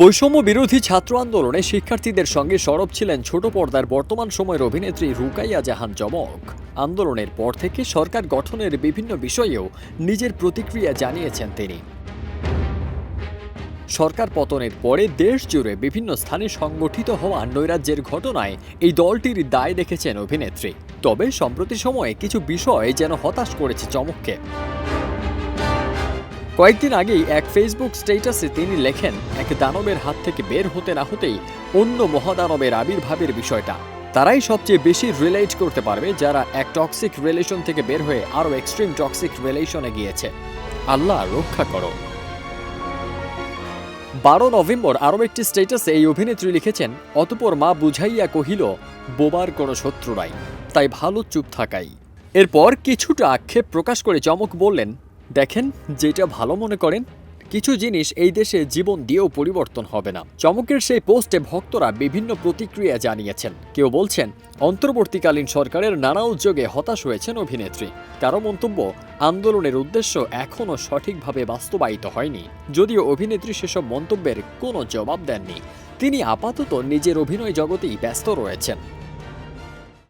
বৈষম্য বিরোধী ছাত্র আন্দোলনে শিক্ষার্থীদের সঙ্গে সরব ছিলেন ছোট পর্দার বর্তমান সময়ের অভিনেত্রী রুকাইয়া জাহান জমক আন্দোলনের পর থেকে সরকার গঠনের বিভিন্ন বিষয়েও নিজের প্রতিক্রিয়া জানিয়েছেন তিনি। সরকার পতনের পরে দেশ জুড়ে বিভিন্ন স্থানে সংগঠিত হওয়া নৈরাজ্যের ঘটনায় এই দলটির দায় দেখেছেন অভিনেত্রী। তবে সম্প্রতি সময়ে কিছু বিষয় যেন হতাশ করেছে চমককে। কয়েকদিন আগেই এক ফেসবুক স্ট্যাটাসে তিনি লেখেন, এক দানবের হাত থেকে বের হতে না হতেই অন্য মহাদানবের আবির্ভাবের বিষয়টা। তারাই সবচেয়ে বেশি রিলেট করতে পারবে যারা এক টক্সিক রিলেশন থেকে বের হয়ে আরও এক্সট্রিম টক্সিক রিলেশনে গিয়েছে। আল্লাহ রক্ষা করো। বারো নভেম্বর আরও একটি স্ট্যাটাসে এই অভিনেত্রী লিখেছেন, অতপর মা বুঝাইয়া কহিল, বোবার কোনো শত্রু নাই, তাই ভালো চুপ থাকাই। এরপর কিছুটা আক্ষেপ প্রকাশ করে চমক বললেন দেখেন, যেটা ভালো মনে করেন, কিছু জিনিস এই দেশে জীবন দিয়েও পরিবর্তন হবে না। চমকের সেই পোস্টে ভক্তরা বিভিন্ন প্রতিক্রিয়া জানিয়েছেন। কেউ বলছেন, অন্তর্বর্তীকালীন সরকারের নানা উদ্যোগে হতাশ হয়েছেন অভিনেত্রী। কারও মন্তব্য, আন্দোলনের উদ্দেশ্য এখনও সঠিকভাবে বাস্তবায়িত হয়নি। যদিও অভিনেত্রী সেসব মন্তব্যের কোনো জবাব দেননি, তিনি আপাতত নিজের অভিনয় জগতেই ব্যস্ত রয়েছেন।